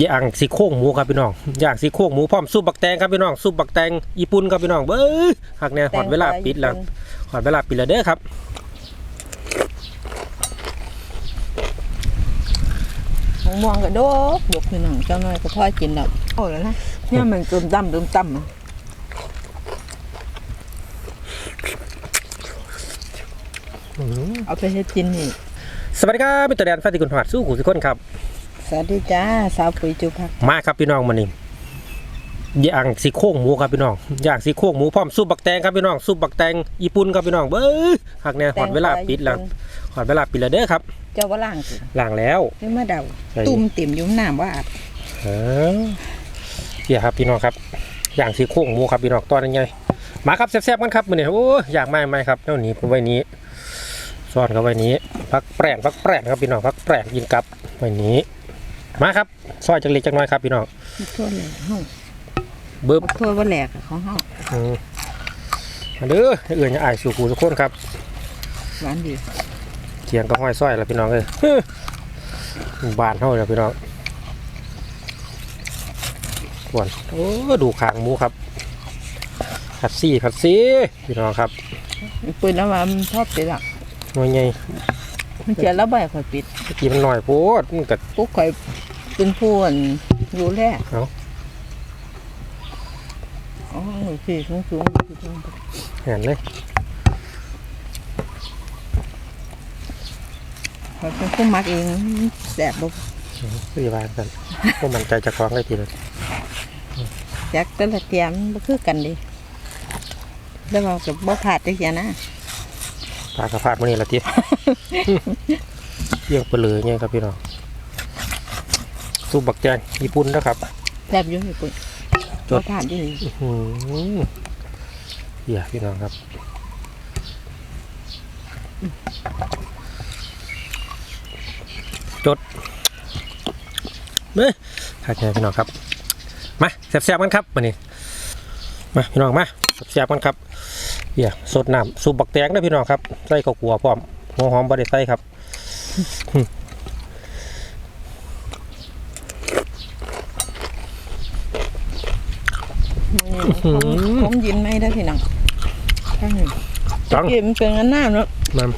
ย่างซี่โครงหมูครับพี่น้องย่างซี่โครงหมูพร้อมซุปบักแตงครับพี่น้องซุปบักแตงญี่ปุ่นครับพี่น้องเบ้อหักแน่หอดเวลาปิดแล้วหอดเวลาปิดแล้วเด้อครับมะม่วงก็ดกดกพี่น้องเจ้าน้อยก็พ่อกินดอกโอ้แล้วนะเนี่ยมันตื่มตั้มตื่มตั้มอะเอาไปให้กินนี่สวัสดีครับมิตรแดนฟ้าติกุลหอดสู้ขู่ทุกคนครับ สวัสดีจ้าสาวปุ๋ยจุพักมาครับพี่น้องมานี่ย่างซี่โครงหมูครับพี่น้องย่างซี่โครงหมูพร้อมซุปบักแตงครับพี่น้องซุปบักแตงญี่ปุ่นครับพี่น้องเบ้อหักแน่หอดเวลาปิดแล้วหอดเวลาปิดแล้วเด้อครับ เจ้าว่าล่างสิล้างแล้วนี่มาเดาใช่ตุ่มเต็มอยุ่มน้ำว่าอาบเออเดี๋ยวครับพี่น้องครับอย่างซี่โครงหมูครับพี่น้องตอนยังไงมาครับแซ่บๆกันครับมื้อนี้โอ้ยอยากไม่ไม่ครับเท่านี้ผมไว้นี้ซ่อนเขาไว้นี้พักแปรนพักแปรนครับพี่น้องพักแปรนกินกับไว้นี้ มาครับซอยจังเล็กจังน้อยครับพี่น้องทั่วแหลกห้องเบิบทั่วว่าแหลกอะของห้องอืมมาเด้อให้เอื่นอย่าอายสู่กูทุกคนครับหวานดีเทียงก็ห้อยซอยแล้วพี่น้องเลยเฮ้ยบานเท่าเลยพี่น้องส่วนโอ้ดูขางหมูครับผัดซี่ผัดซี่พี่น้องครับปืนแล้วว่ามันชอบปิดอะหน่วยใหญ่มันเจียแล้วใบข่อยปิดเมื่อกี้มันหน่อยโพดมันกัดปุ๊กข่อย เป็นผู้อั่นรู้แรกเอ้าอ๋อหนูสี่สูงสูงเห็นเลยข่อยเป็นผู้มักเองแสบบ่พี่บานกันพวกมันใจจะคล้องได้ทีเลยแจ็คแต่ละเตรียมบ่คือกันดิแล้วเรากับบ่ผาดจังซี่นะปลากระพาดมันนี่ละทีเยี่ยงเปลือยเนี่ยครับพี่น้อง สูบบักแจงญี่ปุ่นนะครับแซ่บอยู่ญี่ปุ่นจบ่ดผาดอยู่นี่อืมเหี้ยพี่น้องครับจดเฮ้ยทักไงพี่น้องครับ มาแซ่บๆกันครับมานี่มาพี่น้องมาแซ่บๆกันครับเหี้ยสดน้ำสูบบักแตงนะพี่น้องครับใส่ข้าวกัวพร้อมหัวหอมบริใส่ครับ ผมยินไม่ได้พี่น้องข้างหนึ่งจังเกินเป็นอันหน้าเนาะมัน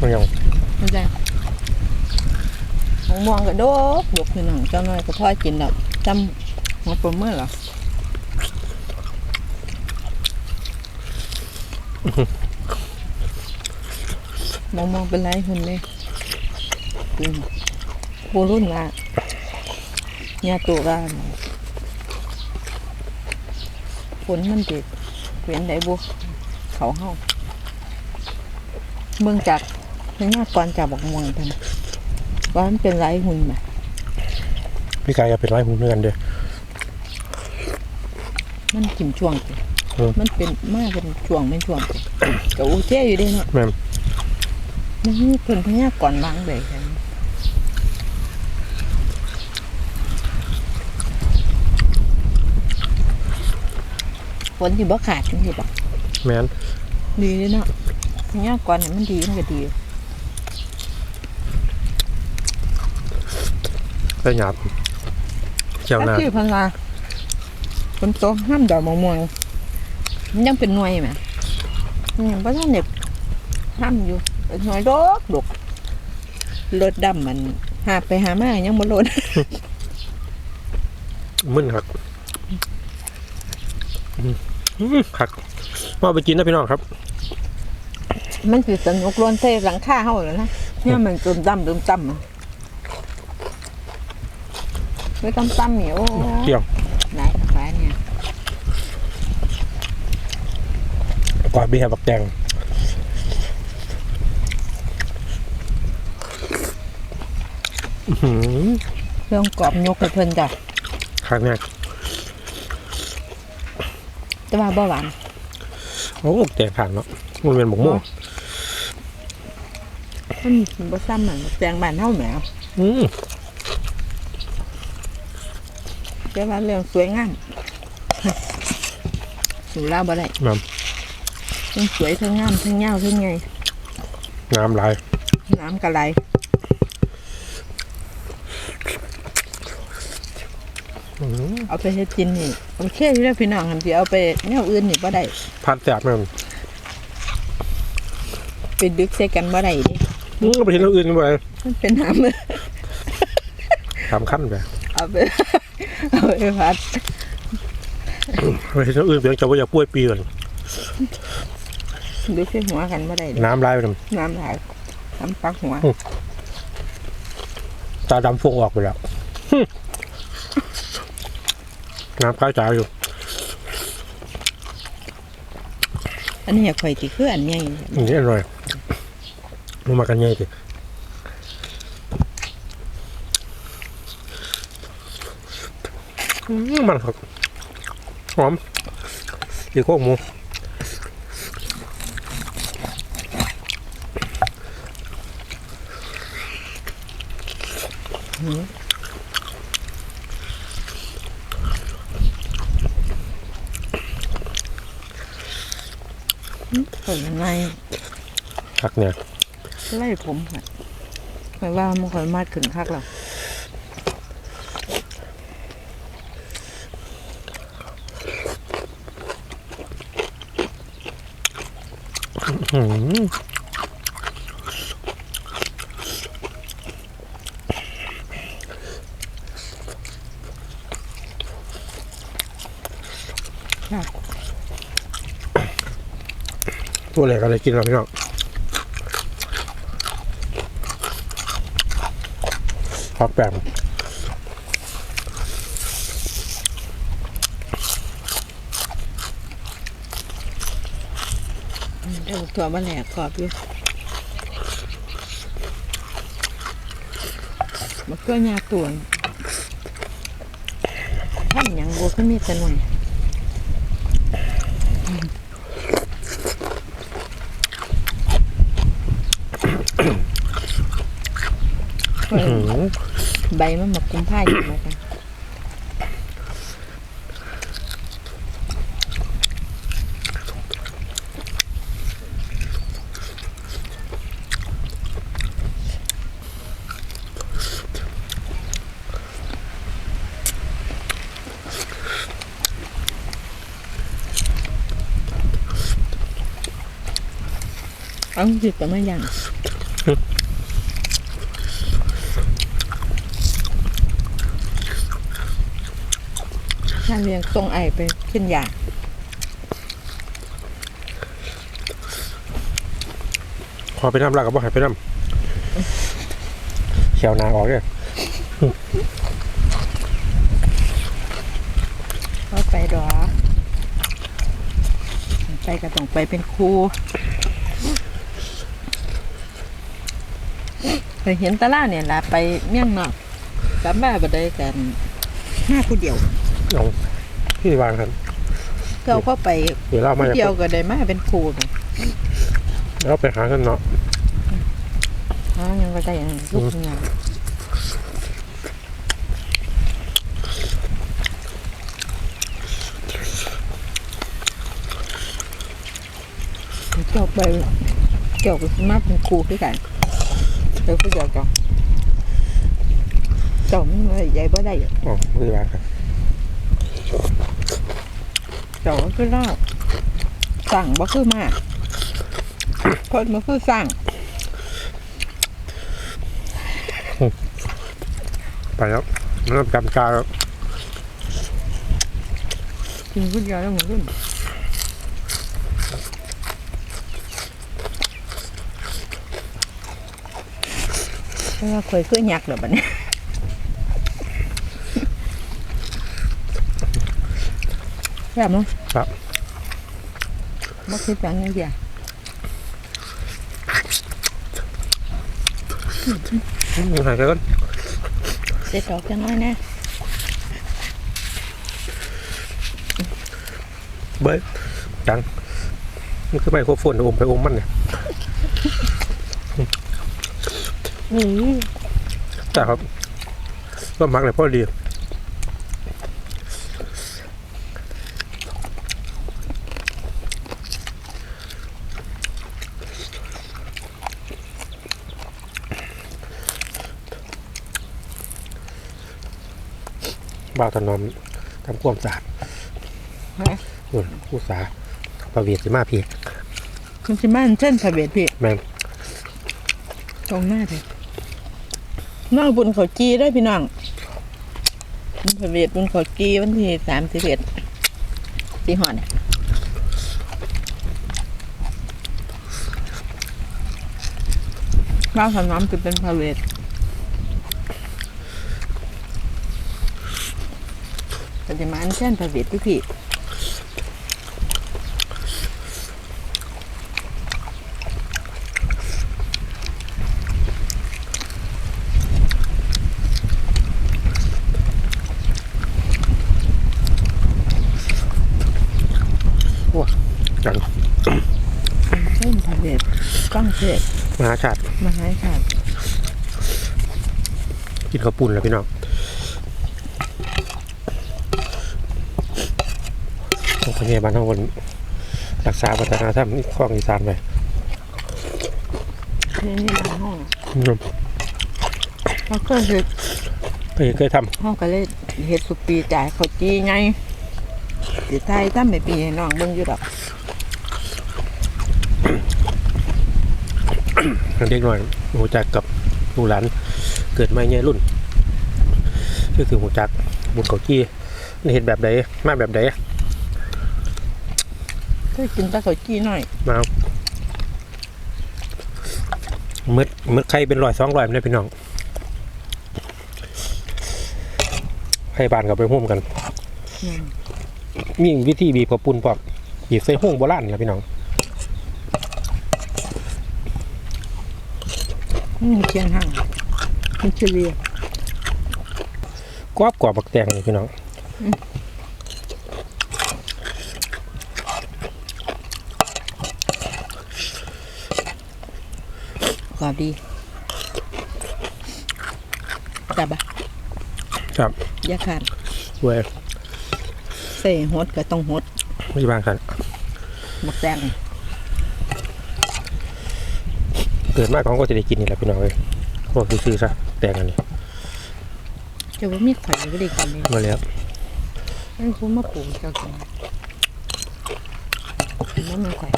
มันยังเข้าใจมะม่วงก็ดกดกพี่น้องเจ้าน้อยก็พ่อกินดอกจำหัวปลาเมื่อเหรอมองมองเป็นไรคนเลยอืมผู้รุ่นละ ยาตัวร้านฝนมันติดเปลี่ยนได้บุเขาเฮาเมืองจากพญากรจากบอกม่วงกันว่ามันเป็นไรหุ่นไหมพี่กายจะเป็นไรหูด้วยกันเด้อมันถิ่มช่วงสิเออมันเป็นมากเป็นช่วงเป็นช่วงสิก็โอเคอยู่เด้เนาะแม่นมันมีเพิ่นพญากรวางเลยกันฝ นที่บ่ขาดจังซี่บ่แม่นดีเลยเนาะพญากรเนี่ยมันดีมันก็ดีได้หยาบเจ้าหถ้าน้าคือเพันว่าฝนตกห้ามดอกมะม่วงมันยังเป็นหน่วยไหมมันยังบ่ทันเด็กห้ามอยู่เป็นหน่วยดอกดกรถดำมันหาไปหามายังบ่ลดมึนครับอืมอืม ครับมาเอาไปกินนะพี่น้องครับ มันสิสนุกล้วนเทหลังคาเฮาแล้วนะเนี่ยมันตื่มตั้มตื่มตั้มอะไม่ต้องตั้มเหนียวเที่ยงไหนฟ้าเนี่ยกวาดเบียร์บักแดงอื้อหือเครื่องกรอบยกให้เพิ่นจ้ะครั้งแรก แต่ว่าบ่หวานโอ้แดงผ่านเนาะมันเป็นหมกม่วงมันบ่ซ้ำมันแตงบ้านเฮาแหมอืมแต่ว่าเรื่องสวยงามสู่ลาวบ่ได้น้ทั้งสวยทั้งงามทั้งยาวทั้งไงำน้ำลาย น้ำกะไหล อื้อหือ เอาไปเฮ็ดกินนี่โอเคอยู่แล้วพี่น้องคันสิเอาไปแนวอื่นนี่บ่ได้พัดแสบแม่นไปดึกใส่กันบ่ได้เดิอื้อไปเห็นเรื่องอื่นไปมันเป็นน้ำทำขั้นไปเอาไปเอาไปพัดไปเห็นเรื่องอื่นเพียงจะว่าอย่าป่วยปีก่อนดึกใส่หัวกันบ่ได้เด้น้ำลายไปทน้ำหลายน้ำปักหัวำตาดำฟงออกไปแล้วหึ น้ำข้าวจ๋าอยู่ อันนี้ข่อยสิคืออันใหญ่อันนี้อร่อยลงมากันใหญ่สิอื้อมันครับหอมดีโคกหมู ข่อยยัง ไงผักเนี่ยไล่ผมค่ะข่อยว่ามันข่อยมาดขึ้นคักแล้วอื้อหื ตัวอะไรกันเลยกินเราพี่น้องผักแปมเดี๋ยวตัวมันแหลกกรอบอยู่มันก็ยาตัวท่านยังบัวก็มีแต่หน่อย อื้อหือ ใบมันมาคุ้มผ้าอยู่นะคะเอาจิตแต่ไม่ยัง ถ้าเรียงทรงไอไปขึ้นอย่างพอไปน้ำลากกับว่าหายไปน้ำเขียวนาออกเนี่ยก็ไปดอไปก็ต้องไปเป็นครูเคยเห็นตะล่าเนี่ยละไปเมี่ยงนอกกลับมาบ่ได้กันห้าผู้เดียว เอาที่วางกันเราก็ไปเดี๋ยวเล่ามาผู้จากเดียวก็ได้มาเป็นครูนะแล้วไปหากันเนาะอ๋อยังก็ได้อย่างลูกงานเจ้าไปเจ้าก็สิมาเป็นครูด้วยกันเจ้าผู้เดียวเจ้าเจ้ามันไม่ใหญ่บ่ได้อ๋อที่วางกัน เจ้าก็คือรอบสั่งบ่คือมาก คนมาคือสั่งไปแล้วน้ำจำกาแล้วกินผู้เดียวแล้วมันขึ้นเพราะว่าเคยคือยักษ์เหรอบัดนี้ แบบมั้งครับบ่คือจังนี่เดียวมึงหายไปก่อนเด็ดดอกจังน้อยแน่เบิร์ดจังมันคือไมโครโฟนอมไปอมมันเนี่ยแต่ครับก็มักเลยพ่อดี บ่าวถนอมทำความสะอาดฮะอุ่นอุตสาห์ประเวียดสิมาพี่คุณสิมาอันเช่นพระเวทพี่แม่งตรงหน้าเลยน้องบุญเขาจีได้พี่น้องบุญพระเวทบุญเขาจีวันที่สามสิบเอ็ดสีหอนบ้านขน้ำจะเป็นพระเวท ปฏิมาอันเช่นพระเวทพี่พี่จังเช่นพระเวทก้องเทศมหาชาติมาให้ค่ะกินข้าวปุ้นแล้วพี่น้อง โรงพยาบาลทั้งคนรักษาวัฒนธรรมนี่คลองอีสานไปนี่นี่บ้านห้องอืมเขาก็เห็ดเคยเคยทห้องก็เลยเห็ดสุปีจ่ายเขาจีไงสิไทยถ้าไม่ปีให้น้องเบิ่งอยู่ดอกำเด็กหน่อยหูจักกับลูกหลานเกิดมาเนี่ยรุ่นก็คือหูจักบุญเกากี้นี่เห็นแบบใดมาแบบใด เคยกินแต่เขาจีหน่อยมาเมืดเมืดใครเป็นรอยสองรอยไม่ได้พี่น้องให้บานกับไปหุ้มกันอืมมีวิธีบีบกับปุ่นพร้อมบีบใส่ห้องโบราณนะพี่น้องอืมเคียงห่างมันเฉลี่ยกรอบกว่าบักแตงเลยพี่น้อง รอบดีจับอะครับอยาขาดเว้ยใส่หดก็ต้องหดไม่บางครับหมักแตงเกิดมากของก็จะได้กินนี่แหละพี่น้องเลยพวกซื้อๆซะแตงอันนี้จะว่ามีไข่ก็ได้กินเลยมาแล้วให้คุณมาปลูกเจ้ากินแล้วมันไข่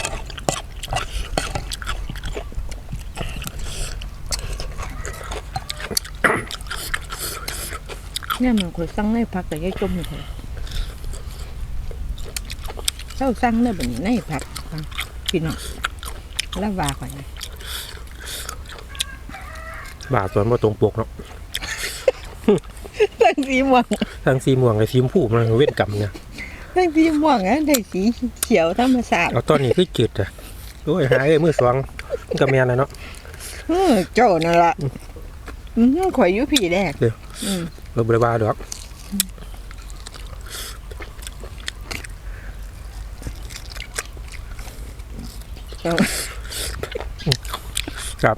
เนี่ยมันควรสั่งในผักแต่ยังจมอยู่เลยเจ้าสั่งในแบบนี้ในผักฟังพี่น้องแล้วว่าก่อนนะบาทส่วนมาตรงปกเนาะตั้งสีม่วงทั้งสีม่วงกับสีชมพูมันเว้นกรรมเนี่ยตั้งสีม่วงอะได้สีเขียวธรรมศาสตร์เอาตอนนี้คือจืดอะโอ้ยหายเลยมือสองมันกับแมนเลยเนาะเออเจ้านั่นละอืมข่อยอยู่ผีแรกเดี๋ยวอืม เราบริวาดอกเจ้าครับ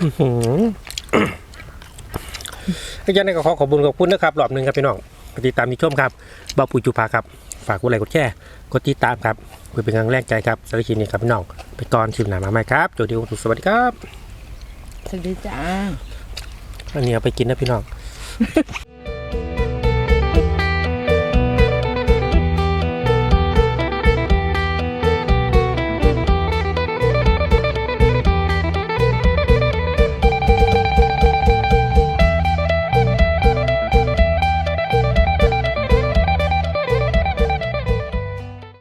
อื้อหืออาจารย์ก็ขอขอบคุณขอบคุณนะครับรอบหนึ่งครับพี่น้องกดติดตามมีชมครับบ่าวปุ๋ยจุภาครับ ฝากกดไลค์กดแชร์กดติดตามครับ เพื่อเป็นกำลังแรงใจครับสำหรับคลิปนี้ครับพี่น้อง ไปก่อนคลิปหน้ามาใหม่ครับโจดีสวัสดีครับ สวัสดีจ้า อันนี้เอาไปกินนะพี่น้อง